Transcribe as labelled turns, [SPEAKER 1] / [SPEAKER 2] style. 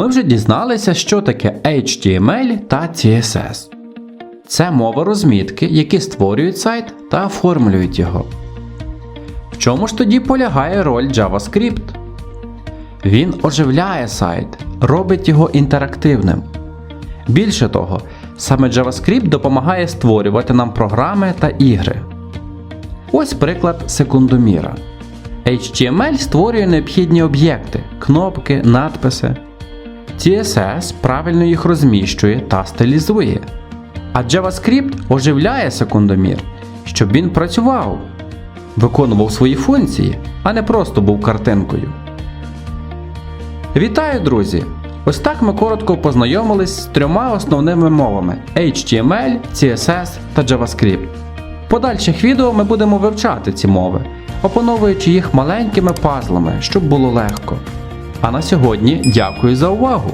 [SPEAKER 1] Ми вже дізналися, що таке HTML та CSS. Це мова розмітки, які створюють сайт та оформлюють його. В чому ж тоді полягає роль JavaScript? Він оживляє сайт, робить його інтерактивним. Більше того, саме JavaScript допомагає створювати нам програми та ігри. Ось приклад секундоміра. HTML створює необхідні об'єкти, кнопки, надписи. CSS правильно їх розміщує та стилізує. А JavaScript оживляє секундомір, щоб він працював, виконував свої функції, а не просто був картинкою. Вітаю, друзі! Ось так ми коротко познайомились з трьома основними мовами HTML, CSS та JavaScript. В подальших відео ми будемо вивчати ці мови, опановуючи їх маленькими пазлами, щоб було легко. А на сьогодні дякую за увагу!